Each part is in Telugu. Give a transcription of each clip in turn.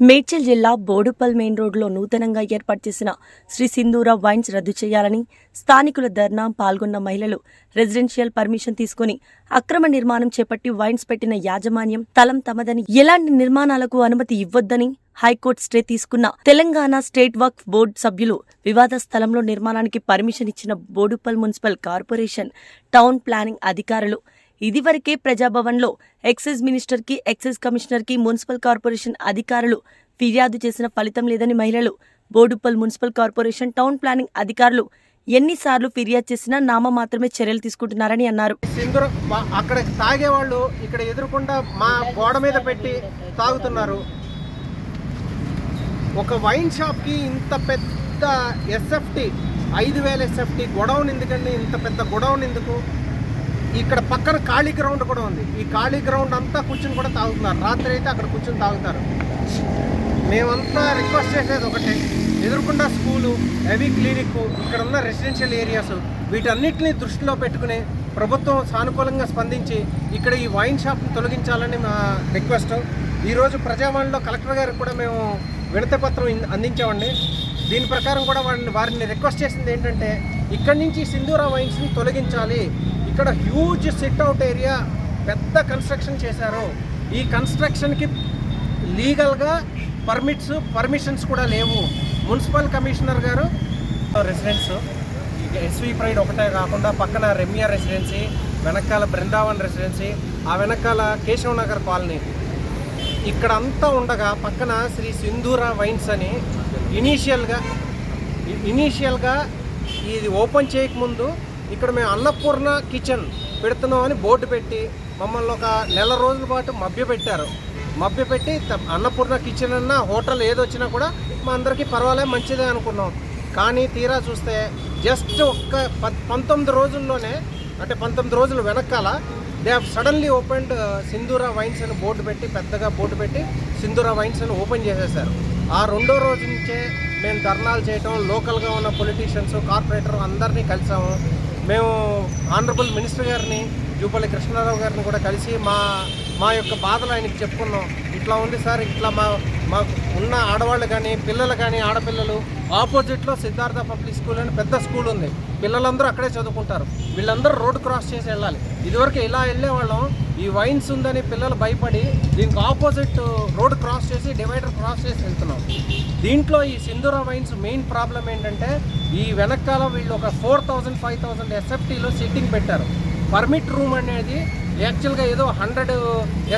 మేడ్చల్ జిల్లా బోడుపల్ మెయిన్ రోడ్లో నూతనంగా ఏర్పాటు చేసిన శ్రీ సింధూర వైన్స్ రద్దు చేయాలని స్థానికుల ధర్నా పాల్గొన్న మహిళలు రెసిడెన్షియల్ పర్మిషన్ తీసుకుని అక్రమ నిర్మాణం చేపట్టి వైన్స్ పెట్టిన యాజమాన్యం తలం తమదని ఎలాంటి నిర్మాణాలకు అనుమతి ఇవ్వొద్దని హైకోర్టు స్టే తీసుకున్న తెలంగాణ స్టేట్ వక్ఫ్ బోర్డు సభ్యులు వివాద స్థలంలో నిర్మాణానికి పర్మిషన్ ఇచ్చిన Boduppal municipal corporation town planning అధికారులు ఇదివరకే ప్రజాభవన్లో ఎక్సైజ్ మినిస్టర్కి ఎక్సైజ్ కమిషనర్కి మున్సిపల్ కార్పొరేషన్ అధికారులు ఫిర్యాదు చేసిన ఫలితం లేదని మహిళలు Boduppal municipal corporation town planning అధికారులు ఎన్నిసార్లు ఫిర్యాదు చేసినా నామ మాత్రమే చర్యలు తీసుకుంటున్నారని అన్నారు. అక్కడ వా- అక్కడ తాగేవాళ్ళు ఇక్కడ ఎదురుకుండా మా గోడ మీద పెట్టి తాగుతున్నారు. ఒక వైన్ షాప్కి ఇంత పెద్ద ఎస్ఎఫ్టి ఐదు వేల ఎస్ఎఫ్టి గొడౌన్ ఎందుకండి ఇంత పెద్ద గొడౌన్ ఎందుకు ఇక్కడ పక్కన ఖాళీ గ్రౌండ్ కూడా ఉంది. ఈ ఖాళీ గ్రౌండ్ అంతా కూర్చుని కూడా తాగుతున్నారు. రాత్రి అయితే అక్కడ కూర్చుని తాగుతారు. మేమంతా రిక్వెస్ట్ చేసేది ఒకటే. ఎదురుకుండా స్కూలు హెవీ క్లినిక్ ఇక్కడ ఉన్న రెసిడెన్షియల్ ఏరియాస్ వీటన్నిటిని దృష్టిలో పెట్టుకుని ప్రభుత్వం సానుకూలంగా స్పందించి ఇక్కడ ఈ వైన్ షాప్ను తొలగించాలని మా రిక్వెస్ట్. ఈరోజు ప్రజావాణిలో కలెక్టర్ గారికి కూడా మేము వినతి పత్రం అందించామండి. దీని ప్రకారం కూడా వారిని వారిని రిక్వెస్ట్ చేసింది ఏంటంటే ఇక్కడి నుంచి సింధూరా వైన్స్ని తొలగించాలి. ఇక్కడ హ్యూజ్ సిట్అవుట్ ఏరియా పెద్ద కన్స్ట్రక్షన్ చేశారు. ఈ కన్స్ట్రక్షన్కి లీగల్గా పర్మిట్స్ పర్మిషన్స్ కూడా లేవు. మున్సిపల్ కమిషనర్ గారు రెసిడెన్స్ ఎస్వి ప్రైడ్ ఒకటే కాకుండా పక్కన రెమ్యా రెసిడెన్సీ వెనకాల బృందావన్ రెసిడెన్సీ ఆ వెనకాల కేశవ్ నగర్ కాలనీ. ఇక్కడ అంతా ఉండగా పక్కన శ్రీ సింధూర వైన్స్ అని ఇనీషియల్గా ఇనీషియల్గా ఇది ఓపెన్ చేయకముందు ఇక్కడ మేము అన్నపూర్ణ కిచెన్ పెడుతున్నామని బోర్డు పెట్టి మమ్మల్ని ఒక నెల రోజుల పాటు మభ్యపెట్టారు. మభ్యపెట్టి అన్నపూర్ణ కిచెన్ అన్న హోటల్ ఏదొచ్చినా కూడా మా అందరికీ పర్వాలేదు మంచిదే అనుకున్నాం. కానీ తీరా చూస్తే జస్ట్ ఒక్క ప- పంతొమ్మిది రోజుల్లోనే అంటే పంతొమ్మిది రోజులు వెనకాల they have suddenly opened Sindhura wines అని బోర్డు పెట్టి పెద్దగా బోర్డు పెట్టి సింధూరా వైన్స్ అని ఓపెన్ చేసేసారు. ఆ రెండో రోజు నుంచే మేము ధర్నాలు చేయటం లోకల్గా ఉన్న పొలిటీషియన్స్ కార్పొరేటర్ అందరినీ కలిసాము. మేము ఆనరబుల్ మినిస్టర్ గారిని జూపల్లి కృష్ణారావు గారిని కూడా కలిసి మా మా యొక్క బాధలు ఆయనకి చెప్పుకున్నాం. ఇట్లా ఉంది సార్ ఇట్లా మా మాకు ఉన్న ఆడవాళ్ళు కానీ పిల్లలు కానీ ఆడపిల్లలు ఆపోజిట్లో సిద్ధార్థ పబ్లిక్ స్కూల్ అని పెద్ద స్కూల్ ఉంది. పిల్లలందరూ అక్కడే చదువుకుంటారు. వీళ్ళందరూ రోడ్డు క్రాస్ చేసి వెళ్ళాలి. ఇదివరకు ఇలా వెళ్ళేవాళ్ళం. ఈ వైన్స్ ఉందని పిల్లలు భయపడి దీనికి ఆపోజిట్ రోడ్ క్రాస్ చేసి డివైడర్ క్రాస్ చేసి వెళ్తున్నాం. దీంట్లో ఈ సింధూర వైన్స్ మెయిన్ ప్రాబ్లం ఏంటంటే ఈ వెనకాల వీళ్ళు ఒక ఫోర్ థౌజండ్ ఫైవ్ థౌజండ్ ఎస్ఎఫ్టీలో సిట్టింగ్ పెట్టారు. పర్మిట్ రూమ్ అనేది యాక్చువల్గా ఏదో హండ్రెడ్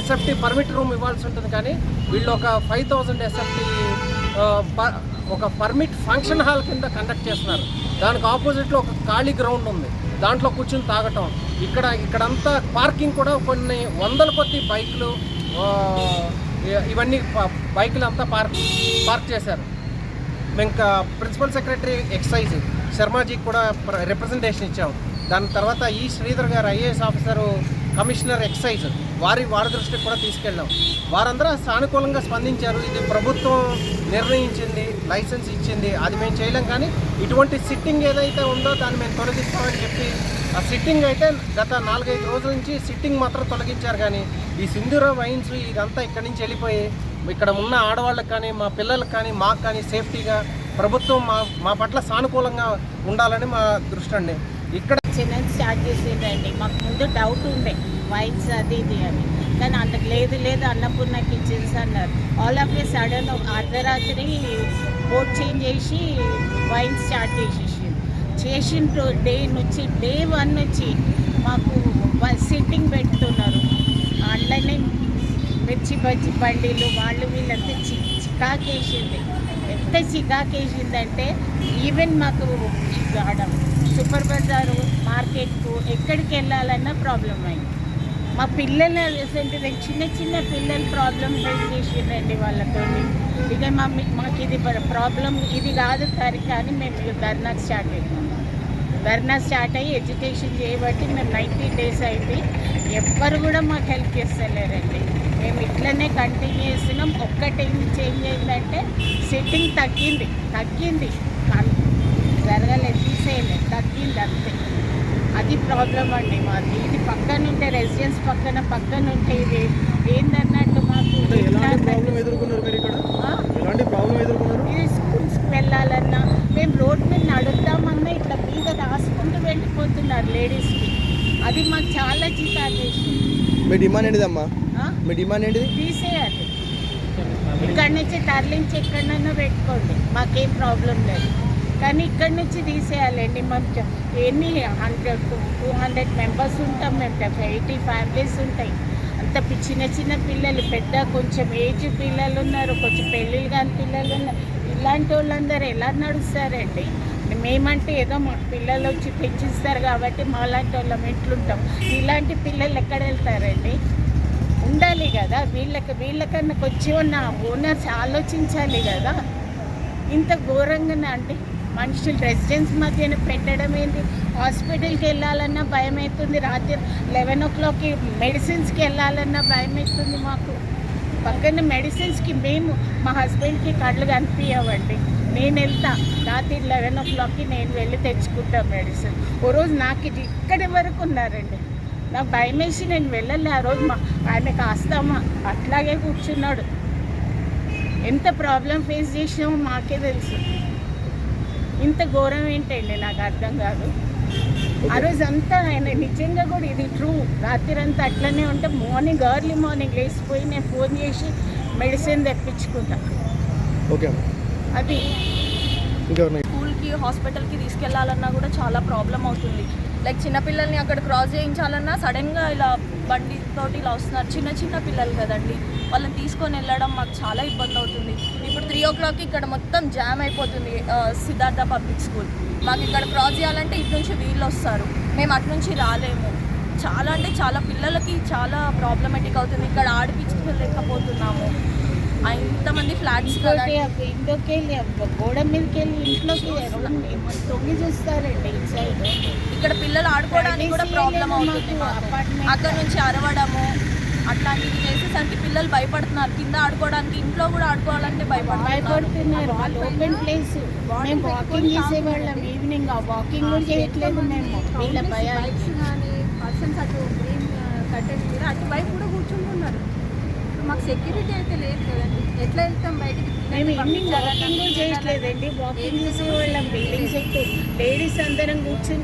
ఎస్ఎఫ్టీ పర్మిట్ రూమ్ ఇవ్వాల్సి ఉంటుంది కానీ వీళ్ళు ఒక ఫైవ్ థౌజండ్ ఎస్ఎఫ్టీ ఒక పర్మిట్ ఫంక్షన్ హాల్ కింద కండక్ట్ చేస్తున్నారు. దానికి ఆపోజిట్లో ఒక ఖాళీ గ్రౌండ్ ఉంది. దాంట్లో కూర్చుని తాగటం. ఇక్కడ ఇక్కడంతా పార్కింగ్ కూడా కొన్ని వందల కొద్ది బైక్లు ఇవన్నీ ప- బైకులు అంతా పార్క్ పార్క్ చేశారు. ఇంకా ప్రిన్సిపల్ సెక్రటరీ ఎక్సైజ్ శర్మాజీకి కూడా రిప్రజెంటేషన్ ఇచ్చాం. దాని తర్వాత ఈ శ్రీధర్ గారు ఐఏఎస్ ఆఫీసరు కమిషనర్ ఎక్సైజ్ వారి వారి దృష్టికి కూడా తీసుకెళ్ళాం. వారందరూ సానుకూలంగా స్పందించారు. ఇది ప్రభుత్వం నిర్ణయించింది లైసెన్స్ ఇచ్చింది అది మేము చేయలేం కానీ ఇటువంటి సిట్టింగ్ ఏదైతే ఉందో దాన్ని మేము తొలగిస్తామని చెప్పి ఆ సిట్టింగ్ అయితే గత నాలుగైదు రోజుల నుంచి సిట్టింగ్ మాత్రం తొలగించారు కానీ ఈ సింధూర వైన్స్ ఇదంతా ఇక్కడి నుంచి వెళ్ళిపోయి ఇక్కడ ఉన్న ఆడవాళ్ళకి కానీ మా పిల్లలకు కానీ మాకు కానీ సేఫ్టీగా ప్రభుత్వం మా మా పట్ల సానుకూలంగా ఉండాలని మా దృష్టి అండి. ఇక్కడ చిన్న స్టార్ట్ చేసేదండి. మాకు ముందు డౌట్ ఉండే వైన్స్ అది ఇది అని. కానీ అంతకు లేదు లేదు అన్నపూర్ణ కిచెన్స్ అన్నారు. ఆల్ ఆఫ్ ఏ సడన్ అర్ధరాత్రి బోట్ చేంజ్ చేసి వైన్ స్టార్ట్ చేసేసి చేసిన డే నుంచి డే వన్ నుంచి మాకు సిట్టింగ్ పెడుతున్నారు. అందులోనే మిర్చి బజ్జి బండిలు వాళ్ళు వీళ్ళంతా చి చికాకేసింది ఎంత చికాకేసిందంటే ఈవెన్ మాకు ఆడ సూపర్ బజారు మార్కెట్కు ఎక్కడికి వెళ్ళాలన్నా ప్రాబ్లం అయింది. మా పిల్లలు రీసెంట్గా చిన్న చిన్న పిల్లల ప్రాబ్లం ఫేస్ చేసిందండి వాళ్ళతో ఇక మా మాకు ఇది ప్రాబ్లం ఇది కాదు సరి కానీ మేము ధర్నా స్టార్ట్ అయినాం. ధర్నా స్టార్ట్ అయ్యి ఎడ్యుకేషన్ చేయబట్టి మేము నైంటీ డేస్ అయింది. ఎవ్వరు కూడా మాకు హెల్ప్ చేస్తలేరండి. మేము ఇట్లనే కంటిన్యూ చేస్తున్నాం. ఒక్కటి ఏం చేంజ్ అయిందంటే సెట్టింగ్ తగ్గింది తగ్గింది. జరగలేదు తీసేయలేదు తగ్గింది అంతే. అది ప్రాబ్లం అండి మాది. ఇది పక్కన ఉంటే రెసిడెన్స్ పక్కన పక్కన ఉంటే ఇది. ఏందన్నట్టు మాకు ఇది స్కూల్స్కి వెళ్ళాలన్నా మేము రోడ్ మీద నడుద్దామన్నా ఇట్లా మీద రాసుకుంటూ వెళ్ళిపోతున్నారు లేడీస్కి అది మాకు చాలా జీతాలు మీ డిమాండ్ ఏంటిదమ్మా? మీ డిమాండ్ ఏంటిది? తీసేయాలి. ఇక్కడి నుంచి తరలించి ఎక్కడైనా పెట్టుకోండి. మాకేం ప్రాబ్లం లేదు. కానీ ఇక్కడి నుంచి తీసేయాలండి. మేము ఎన్ని హండ్రెడ్ టూ హండ్రెడ్ మెంబర్స్ ఉంటాం మేము. ఎయిటీ ఫ్యామిలీస్ ఉంటాయి. అంత చిన్న చిన్న పిల్లలు పెద్ద కొంచెం ఏజ్ పిల్లలు ఉన్నారు కొంచెం పెళ్ళిళ్ళు కాని పిల్లలు ఉన్నారు. ఇలాంటి వాళ్ళందరూ ఎలా నడుస్తారండి? మేమంటే ఏదో మాకు పిల్లలు వచ్చి పెంచిస్తారు కాబట్టి మాలాంటి వాళ్ళం ఎట్లుంటాం? ఇలాంటి పిల్లలు ఎక్కడ వెళ్తారండి? ఉండాలి కదా. వీళ్ళకి వీళ్ళకన్నా కొంచెం ఉన్న ఓనర్స్ ఆలోచించాలి కదా. ఇంత ఘోరంగా అంటే మనుషులు రెసిడెన్స్ మధ్యన పెట్టడం ఏంటి హాస్పిటల్కి వెళ్ళాలన్నా భయం అవుతుంది. రాత్రి లెవెన్ ఓ క్లాక్కి మెడిసిన్స్కి వెళ్ళాలన్నా భయం అవుతుంది మాకు. పక్కన మెడిసిన్స్కి మేము మా హస్బెండ్కి కళ్ళు కనిపించవండి నేను వెళ్తా. రాత్రి లెవెన్ ఓ క్లాక్కి నేను వెళ్ళి తెచ్చుకుంటా మెడిసిన్. ఓ రోజు నాకు ఇది ఇక్కడి వరకు ఉన్నారండి. నాకు భయం వేసి నేను వెళ్ళలే. ఆ రోజు మా ఆయన కాస్తామా? అట్లాగే కూర్చున్నాడు. ఎంత ప్రాబ్లం ఫేస్ చేసినామో మాకే తెలుసు. ఇంత ఘోరం ఏంటండి? నాకు అర్థం కాదు. ఆ రోజు అంతా ఆయన నిజంగా కూడా ఇది ట్రూ రాత్రి అంతా అట్లనే ఉంటే మార్నింగ్ ఎర్లీ మార్నింగ్ లేచిపోయి నేను ఫోన్ చేసి మెడిసిన్ తెప్పించుకుంటా. ఓకే అది. స్కూల్కి హాస్పిటల్కి తీసుకెళ్ళాలన్నా కూడా చాలా ప్రాబ్లం అవుతుంది. లైక్ చిన్నపిల్లల్ని అక్కడ క్రాస్ చేయించాలన్నా సడన్గా ఇలా బండి తోటి ఇలా వస్తున్నారు. చిన్న చిన్న పిల్లలు కదండి. వాళ్ళని తీసుకొని వెళ్ళడం మాకు చాలా ఇబ్బంది అవుతుంది. ఇప్పుడు త్రీ ఓ క్లాక్కి ఇక్కడ మొత్తం జామ్ అయిపోతుంది సిద్ధార్థ పబ్లిక్ స్కూల్ మాకు ఇక్కడ క్రాస్ చేయాలంటే ఇటు నుంచి వీళ్ళు వస్తారు. మేము అటు నుంచి రాలేము. చాలా అంటే చాలా పిల్లలకి చాలా ప్రాబ్లమేటిక్ అవుతుంది. ఇక్కడ ఆడిపించుకోలేకపోతున్నాము ఇంతమంది ఫ్లాట్స్ ఇంట్లోకి వెళ్ళి గోడ మీదకి వెళ్ళి ఇంట్లోకి తొంగి చూస్తారండి ఇటు ఇక్కడ పిల్లలు ఆడుకోవడానికి కూడా ప్రాబ్లం అవుతుంది. అక్కడ నుంచి అరవడము అట్లాంటివి చేసేసరికి పిల్లలు భయపడుతున్నారు. కింద ఆడుకోవడానికి ఇంట్లో కూడా ఆడుకోవాలంటే భయపడుతున్నారు. ఓపెన్ ప్లేస్ మేము వాకింగ్ చేసేవాళ్ళం ఈవినింగ్ ఆ వాకింగ్ కూడా చేయట్లేదు మేము. వీళ్ళ బైక్స్ కానీ పర్సన్స్ అటు గ్రీన్ కట్టెడ్ మీద అటువైపు కూడా కూర్చుంటున్నారు. మాకు సెక్యూరిటీ అయితే లేదు కదండి. ఎట్లా వెళ్తాం బయటికి? మేము వాకింగ్ కూడా చేయట్లేదండి. వాకింగ్ చేసేవాళ్ళం బిల్డింగ్స్ ఎక్కువ లేడీస్ అందరం కూర్చుని